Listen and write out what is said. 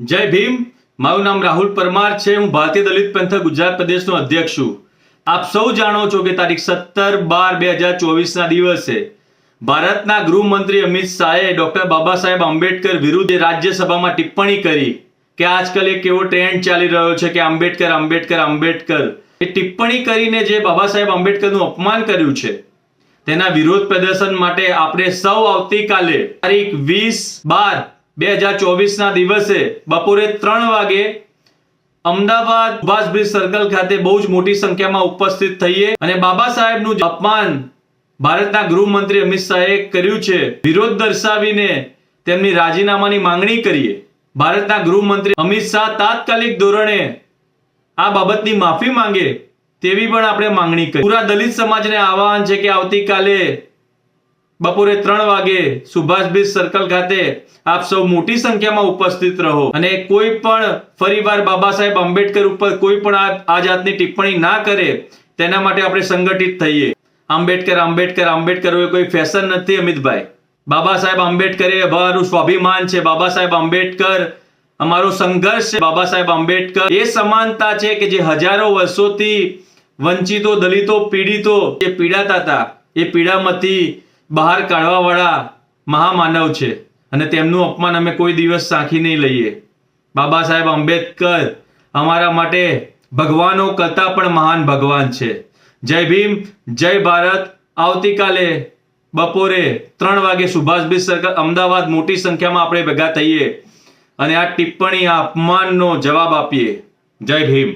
જય ભીમ. મારું નામ રાહુલ પરમાર છે. હું ભારતીય દલિત પંથક ગુજરાત પ્રદેશનો અધ્યક્ષ છું. આપ સૌ જાણો છો કે તારીખ સત્તર બાર બે હજાર ચોવીસના દિવસે ભારતના ગૃહમંત્રી અમિત શાહે ડોક્ટર બાબા સાહેબ આંબેડકર વિરુદ્ધ રાજ્યસભામાં ટિપ્પણી કરી કે આજકાલ એક એવો ટ્રેન્ડ ચાલી રહ્યો છે કે આંબેડકર આંબેડકર આંબેડકર. એ ટિપ્પણી કરીને જે બાબા સાહેબ આંબેડકરનું અપમાન કર્યું છે, તેના વિરોધ પ્રદર્શન માટે આપણે સૌ આવતીકાલે તારીખ વીસ બાર બે હજાર ચોવીસના દિવસે બપોરે ત્રણ વાગે અમદાવાદ સુભાષ બ્રિજ સર્કલ ખાતે બહુ જ મોટી સંખ્યામાં ઉપસ્થિત થઈએ અને બાબા સાહેબનું અપમાન ભારતના ગૃહમંત્રી અમિત શાહે કર્યું છે, વિરોધ દર્શાવીને તેમની રાજીનામાની માંગણી કરીએ. ભારતના ગૃહમંત્રી અમિત શાહ તાત્કાલિક ધોરણે આ બાબતની માફી માંગે તેવી પણ આપણે માંગણી કરી. પૂરા દલિત સમાજને આહવાન છે કે આવતીકાલે બપોરે ત્રણ વાગે સુભાષ બ્રિજ સર્કલ ખાતે આપ સૌ મોટી સંખ્યામાં ઉપસ્થિત રહો. અને કોઈ પણ ફરીવાર બાબા સાહેબ આંબેડકર ઉપર કોઈ પણ આ જાતની ટિપ્પણી ના કરે, તેના માટે આપણે સંગઠિત થઈએ. આંબેડકર આંબેડકર આંબેડકર એ કોઈ ફેશન નથી, અમિતભાઈ. બાબા સાહેબ આંબેડકર એ અમારું સ્વાભિમાન છે. બાબા સાહેબ આંબેડકર અમારો સંઘર્ષ છે. બાબા સાહેબ આંબેડકર એ સમાનતા છે કે જે હજારો વર્ષોથી વંચિતો, દલિતો, પીડિતો, જે પીડાતા હતા, એ પીડામાંથી બહાર કાઢવાવાળા મહામાનવ છે અને તેમનું અપમાન અમે કોઈ દિવસ સાંખી નહીં લઈએ. બાબા સાહેબ આંબેડકર અમારા માટે ભગવાનો કરતાં પણ મહાન ભગવાન છે. જય ભીમ, જય ભારત. આવતીકાલે બપોરે ત્રણ વાગે સુભાષભાઈ સરકાર અમદાવાદ મોટી સંખ્યામાં આપણે ભેગા થઈએ અને આ ટિપ્પણી, આ અપમાનનો જવાબ આપીએ. જય ભીમ.